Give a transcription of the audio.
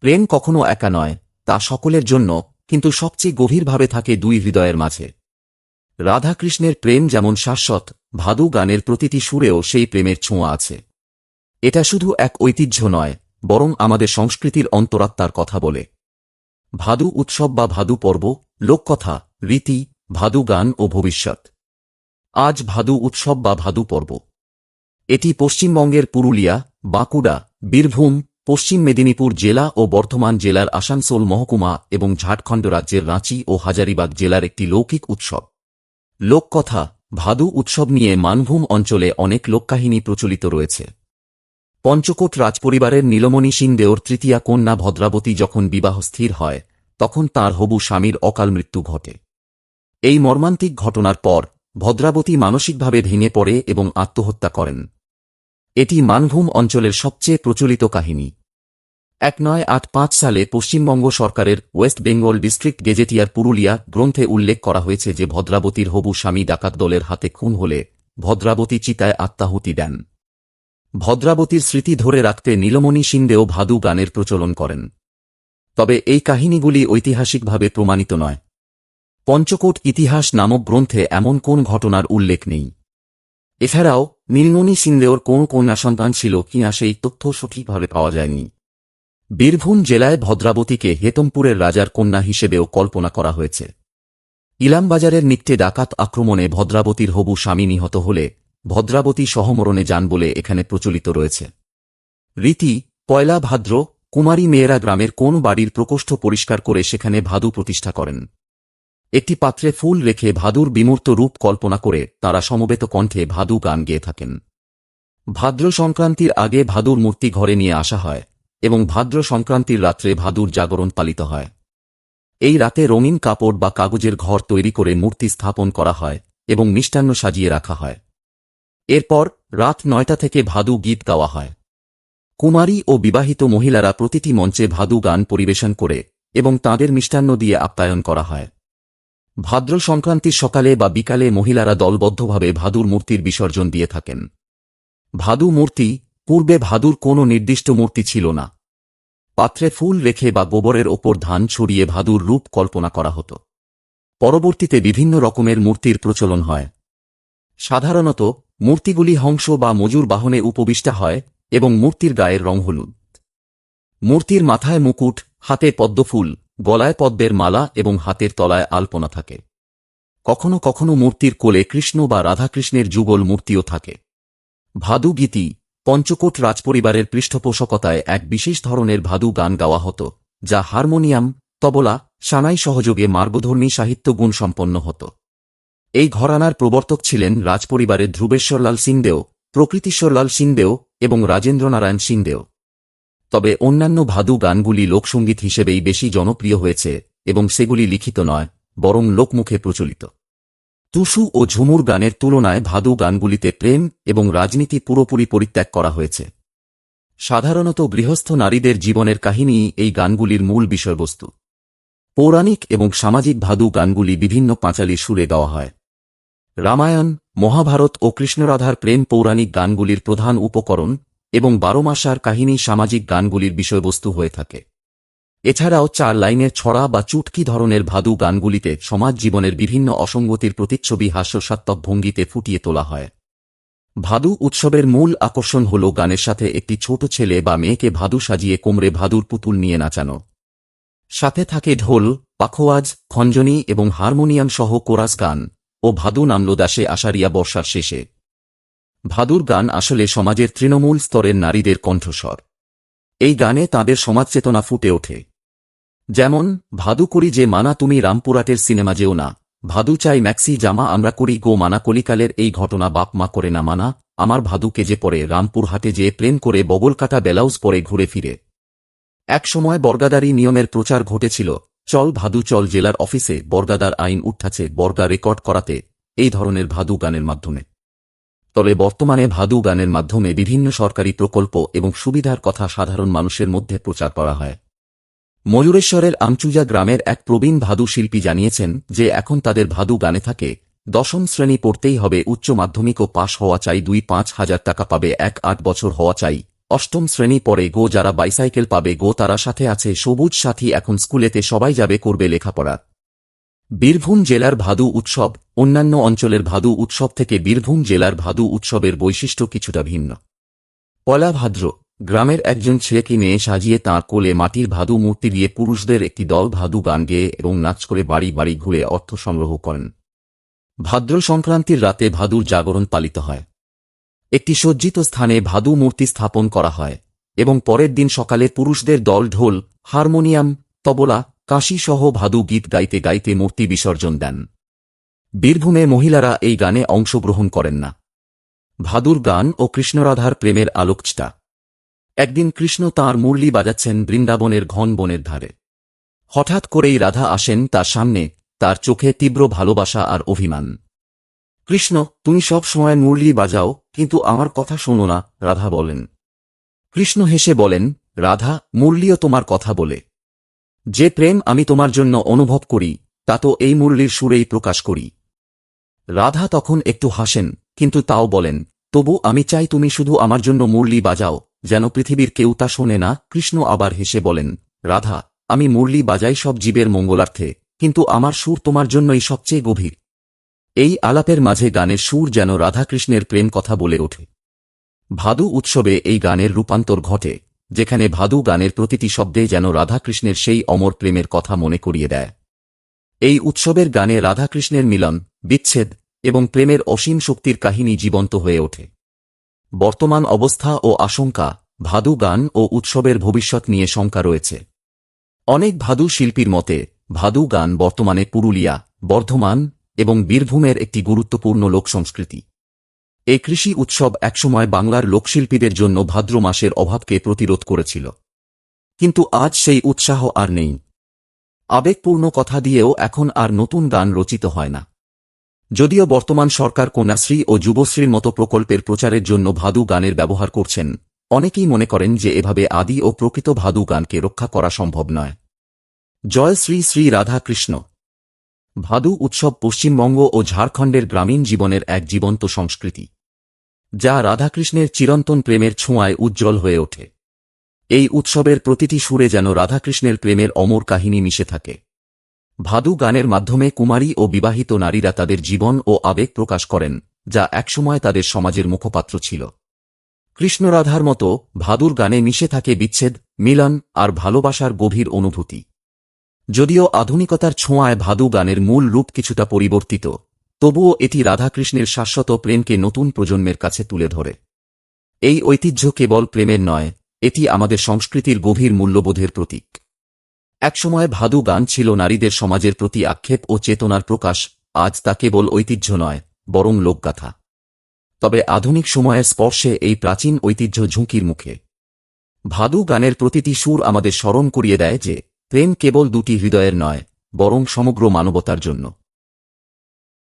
প্রেম কখনো একা নয়, তা সকলের জন্য, কিন্তু সবচেয়ে গভীরভাবে থাকে দুই হৃদয়ের মাঝে। রাধাকৃষ্ণের প্রেম যেমন শাশ্বত, ভাদু গানের প্রতিটি সুরেও সেই প্রেমের ছোঁয়া আছে। এটা শুধু এক ঐতিহ্য নয়, বরং আমাদের সংস্কৃতির অন্তরাত্মার কথা বলে। ভাদু উৎসব বা ভাদু পর্ব, লোককথা, রীতি, ভাদু গান ও ভবিষ্যৎ। আজ ভাদু উৎসব বা ভাদু পর্ব। এটি পশ্চিমবঙ্গের পুরুলিয়া, বাঁকুড়া, বীরভূম পশ্চিম মেদিনীপুর জেলা ও বর্ধমান জেলার আসানসোল মহকুমা এবং ঝাড়খণ্ড রাজ্যের রাঁচি ও হাজারিবাগ জেলার একটি লৌকিক উৎসব। লোককথা, ভাদু উৎসব নিয়ে মানভূম অঞ্চলে অনেক লোককাহিনী প্রচলিত রয়েছে। পঞ্চকোট রাজপরিবারের নীলমণি সিংদেওর তৃতীয়া কন্যা ভদ্রাবতী যখন বিবাহ স্থির হয়, তখন তার হবু স্বামীর অকাল মৃত্যু ঘটে। এই মর্মান্তিক ঘটনার পর ভদ্রাবতী মানসিকভাবে ভেঙে পড়ে এবং আত্মহত্যা করেন। এটি মানভূম অঞ্চলের সবচেয়ে প্রচলিত কাহিনী। এক নয় আট পাঁচ সালে পশ্চিমবঙ্গ সরকারের West Bengal District Gazetteer Purulia গ্রন্থে উল্লেখ করা হয়েছে যে ভদ্রাবতীর হবু স্বামী ডাকাত দলের হাতে খুন হলে ভদ্রাবতী চিতায় আত্মাহুতি দেন। ভদ্রাবতীর স্মৃতি ধরে রাখতে নীলমণি সিংদেও ভাদু গানের প্রচলন করেন। তবে এই কাহিনীগুলি ঐতিহাসিকভাবে প্রমাণিত নয়। পঞ্চকোট ইতিহাস নামক গ্রন্থে এমন কোন ঘটনার উল্লেখ নেই। এছাড়াও নীলমণি সিন্দেওর কোন কন্যা সন্তান ছিল কিনা সেই তথ্য সঠিকভাবে পাওয়া যায়নি। বীরভূম জেলায় ভদ্রাবতীকে হেতমপুরের রাজার কন্যা হিসেবেও কল্পনা করা হয়েছে। ইলামবাজারের নিত্যে ডাকাত আক্রমণে ভদ্রাবতীর হবু স্বামী নিহত হলে ভদ্রাবতী সহমরণে যান বলে এখানে প্রচলিত রয়েছে। রীতি, পয়লা ভাদ্র, কুমারী মেয়েরা গ্রামের কোন বাড়ির প্রকোষ্ঠ পরিষ্কার করে সেখানে ভাদু প্রতিষ্ঠা করেন। একটি পাত্রে ফুল রেখে ভাদুর বিমূর্ত রূপ কল্পনা করে তারা সমবেত কণ্ঠে ভাদু গান গেয়ে থাকেন। ভাদ্র সংক্রান্তির আগে ভাদুর মূর্তি ঘরে নিয়ে আসা হয় এবং ভাদ্র সংক্রান্তির রাত্রে ভাদুর জাগরণ পালিত হয়। এই রাতে রঙিন কাপড় বা কাগজের ঘর তৈরি করে মূর্তি স্থাপন করা হয় এবং মিষ্টান্ন সাজিয়ে রাখা হয়। এরপর রাত নয়টা থেকে ভাদু গীত গাওয়া হয়। কুমারী ও বিবাহিত মহিলারা প্রতিটি মঞ্চে ভাদু গান পরিবেশন করে এবং তাঁদের মিষ্টান্ন দিয়ে আপ্যায়ন করা হয়। ভাদ্র সংক্রান্তির সকালে বা বিকালে মহিলারা দলবদ্ধভাবে ভাদুর মূর্তির বিসর্জন দিয়ে থাকেন। ভাদু মূর্তি, পূর্বে ভাদুর কোনো নির্দিষ্ট মূর্তি ছিল না। পাত্রে ফুল রেখে বা গোবরের ওপর ধান ছড়িয়ে ভাদুর রূপ কল্পনা করা হতো। পরবর্তীতে বিভিন্ন রকমের মূর্তির প্রচলন হয়। সাধারণত, মূর্তিগুলি হংস বা মজুর বাহনে উপবিষ্টা হয় এবং মূর্তির গায়ের রং হলুদ। মূর্তির মাথায় মুকুট, হাতে পদ্মফুল গলায় পদ্মের মালা এবং হাতের তলায় আলপনা থাকে। কখনো কখনো মূর্তির কোলে কৃষ্ণ বা রাধাকৃষ্ণের যুগল মূর্তিও থাকে। ভাদু গীতি পঞ্চকোট রাজপরিবারের পৃষ্ঠপোষকতায় এক বিশেষ ধরনের ভাদু গান গাওয়া হতো, যা হারমোনিয়াম, তবলা, সানাই সহযোগে মার্গধর্মী সাহিত্য গুণ সম্পন্ন হতো। এই ঘরানার প্রবর্তক ছিলেন রাজপরিবারের ধ্রুবেশ্বরলাল সিংদেও, প্রকৃতিশ্বরলাল সিংদেও এবং রাজেন্দ্রনারায়ণ সিংদেও। তবে অন্যান্য ভাদু গানগুলি লোকসঙ্গীত হিসেবেই বেশি জনপ্রিয় হয়েছে, এবং সেগুলি লিখিত নয়, বরং লোকমুখে প্রচলিত। টুসু ও ঝুমুর গানের তুলনায় ভাদু গানগুলিতে প্রেম এবং রাজনীতি পুরোপুরি পরিত্যাগ করা হয়েছে। সাধারণত গৃহস্থ নারীদের জীবনের কাহিনী এই গানগুলির মূল বিষয়বস্তু। পৌরাণিক এবং সামাজিক ভাদু গানগুলি বিভিন্ন পাঁচালী সুরে গাওয়া হয়। রামায়ণ, মহাভারত ও কৃষ্ণরাধার প্রেম পৌরাণিক গানগুলির প্রধান উপকরণ এবং বারো মাসার কাহিনী সামাজিক গানগুলির বিষয়বস্তু হয়ে থাকে। এছাড়াও চার লাইনের ছড়া বা চুটকি ধরনের ভাদু গানগুলিতে সমাজ জীবনের বিভিন্ন অসঙ্গতির প্রতিচ্ছবি হাস্যসাত্মক ভঙ্গিতে ফুটিয়ে তোলা হয়। ভাদু উৎসবের মূল আকর্ষণ হল গানের সাথে একটি ছোট ছেলে বা মেয়েকে ভাদু সাজিয়ে কোমরে ভাদুর পুতুল নিয়ে নাচানো। সাথে থাকে ঢোল, পাখোয়াজ, খঞ্জনি এবং হারমোনিয়াম সহ কোরাস গান ও ভাদু নামল দাসে আষাঢ়িয়া বর্ষার শেষে। ভাদুর গান আসলে সমাজের তৃণমূল স্তরের নারীদের কণ্ঠস্বর। এই গানে তাঁদের সমাজচেতনা ফুটে ওঠে। যেমন, ভাদু করি যে মানা তুমি রামপুরাটের সিনেমা যেও না, ভাদু চাই ম্যাক্সি জামা আমরা করি গো মানা কলিকালের এই ঘটনা বাপ মা করে না মানা, আমার ভাদুকে যে পরে রামপুরহাটে যে প্রেম করে বগল কাটা বেলাউজ পরে ঘুরে ফিরে। এক সময় বর্গাদারি নিয়মের প্রচার ঘটেছিল, চল ভাদু চল জেলার অফিসে বর্গাদার আইন উঠাছে বর্গা রেকর্ড করাতে, এই ধরনের ভাদু গানের মাধ্যমে। তবে বর্তমানে ভাদু গানের মাধ্যমে বিভিন্ন সরকারি প্রকল্প এবং সুবিধার কথা সাধারণ মানুষের মধ্যে প্রচার করা হয়। ময়ূরেশ্বরের আমচুজা গ্রামের এক প্রবীণ ভাদু শিল্পী জানিয়েছেন যে এখন তাদের ভাদু গানে থাকে, দশম শ্রেণি পড়তেই হবে, উচ্চ মাধ্যমিক ও পাশ হওয়া চাই, দুই পাঁচ হাজার টাকা পাবে, এক আট বছর হওয়া চাই। অষ্টম শ্রেণি পরে গো, যারা বাইসাইকেল পাবে গো, তারা সাথে আছে, সবুজ সাথী এখন স্কুলেতে সবাই যাবে, করবে লেখাপড়া। বীরভূম জেলার ভাদু উৎসব অন্যান্য অঞ্চলের ভাদু উৎসব থেকে বীরভূম জেলার ভাদু উৎসবের বৈশিষ্ট্য কিছুটা ভিন্ন। পয়লা ভাদ্র গ্রামের একজন ছেলেকে মেয়ে সাজিয়ে তাঁর কোলে মাটির ভাদু মূর্তি দিয়ে পুরুষদের একটি দল ভাদু গান গেয়ে এবং নাচ করে বাড়ি বাড়ি ঘুরে অর্থ সংগ্রহ করেন। ভাদ্র সংক্রান্তির রাতে ভাদুর জাগরণ পালিত হয়। একটি সজ্জিত স্থানে ভাদু মূর্তি স্থাপন করা হয় এবং পরের দিন সকালে পুরুষদের দল ঢোল, হারমোনিয়াম, তবলা কাশি সহ ভাদু গীত গাইতে গাইতে মূর্তি বিসর্জন দেন। বীরভূমে মহিলারা এই গানে অংশগ্রহণ করেন না। ভাদুর গান ও কৃষ্ণরাধার প্রেমের আলোকচটা একদিন কৃষ্ণ তাঁর মুরলি বাজাচ্ছেন বৃন্দাবনের ঘন বনের ধারে। হঠাৎ করেই রাধা আসেন তার সামনে, তার চোখে তীব্র ভালোবাসা আর অভিমান। কৃষ্ণ, তুমি সব সময় মুরলি বাজাও, কিন্তু আমার কথা শোনো না রাধা বলেন। কৃষ্ণ হেসে বলেন, রাধা, মুরলিও তোমার কথা বলে। যে প্রেম আমি তোমার জন্য অনুভব করি, তা তো এই মুরলির সুরেই প্রকাশ করি। রাধা তখন একটু হাসেন, কিন্তু তাও বলেন, তবু আমি চাই তুমি শুধু আমার জন্য মুরলি বাজাও, যেন পৃথিবীর কেউ তা শোনে না। কৃষ্ণ আবার হেসে বলেন, রাধা, আমি মুরলি বাজাই সব জীবের মঙ্গলার্থে, কিন্তু আমার সুর তোমার জন্যই সবচেয়ে গভীর। এই আলাপের মাঝে গানের সুর যেন রাধাকৃষ্ণের প্রেম কথা বলে ওঠে। ভাদু উৎসবে এই গানের রূপান্তর ঘটে। যেখানে ভাদু গানের প্রতিটি শব্দে যেন রাধাকৃষ্ণের সেই অমর প্রেমের কথা মনে করিয়ে দেয়। এই উৎসবের গানে রাধাকৃষ্ণের মিলন, বিচ্ছেদ এবং প্রেমের অসীম শক্তির কাহিনী জীবন্ত হয়ে ওঠে। বর্তমান অবস্থা ও আশঙ্কা, ভাদু গান ও উৎসবের ভবিষ্যৎ নিয়ে শঙ্কা রয়েছে। অনেক ভাদু শিল্পীর মতে, ভাদু গান বর্তমানে পুরুলিয়া, বর্ধমান এবং বীরভূমের একটি গুরুত্বপূর্ণ লোকসংস্কৃতি। এই কৃষি উৎসব একসময় বাংলার লোকশিল্পীদের জন্য ভাদ্র মাসের অভাবকে প্রতিরোধ করেছিল। কিন্তু আজ সেই উৎসাহ আর নেই। আবেগপূর্ণ কথা দিয়েও এখন আর নতুন গান রচিত হয় না। যদিও বর্তমান সরকার কন্যাশ্রী ও যুবশ্রীর মতো প্রকল্পের প্রচারের জন্য ভাদু গানের ব্যবহার করছেন, অনেকেই মনে করেন যে এভাবে আদি ও প্রকৃত ভাদু গানকে রক্ষা করা সম্ভব নয়। জয় শ্রী শ্রী রাধা কৃষ্ণ ভাদু উৎসব পশ্চিমবঙ্গ ও ঝাড়খণ্ডের গ্রামীণ জীবনের এক জীবন্ত সংস্কৃতি। যা রাধাকৃষ্ণের চিরন্তন প্রেমের ছোঁয়ায় উজ্জ্বল হয়ে ওঠে। এই উৎসবের প্রতিটি সুরে যেন রাধাকৃষ্ণের প্রেমের অমর কাহিনী মিশে থাকে। ভাদু গানের মাধ্যমে কুমারী ও বিবাহিত নারীরা তাদের জীবন ও আবেগ প্রকাশ করেন, যা একসময় তাদের সমাজের মুখপাত্র ছিল। কৃষ্ণরাধার মতো ভাদুর গানে মিশে থাকে বিচ্ছেদ, মিলন আর ভালোবাসার গভীর অনুভূতি। যদিও আধুনিকতার ছোঁয়ায় ভাদু গানের মূল রূপ কিছুটা পরিবর্তিত তবুও এটি রাধাকৃষ্ণের শাশ্বত প্রেমকে নতুন প্রজন্মের কাছে তুলে ধরে। এই ঐতিহ্য কেবল প্রেমের নয়, এটি আমাদের সংস্কৃতির গভীর মূল্যবোধের প্রতীক। একসময় ভাদু গান ছিল নারীদের সমাজের প্রতি আক্ষেপ ও চেতনার প্রকাশ, আজ তা কেবল ঐতিহ্য নয়, বরং লোকগাথা। তবে আধুনিক সময়ে স্পর্শে এই প্রাচীন ঐতিহ্য ঝুঁকির মুখে। ভাদু গানের প্রতিটি সুর আমাদের স্মরণ করিয়ে দেয় যে, প্রেম কেবল দুটি হৃদয়ের নয়, বরং সমগ্র মানবতার জন্য।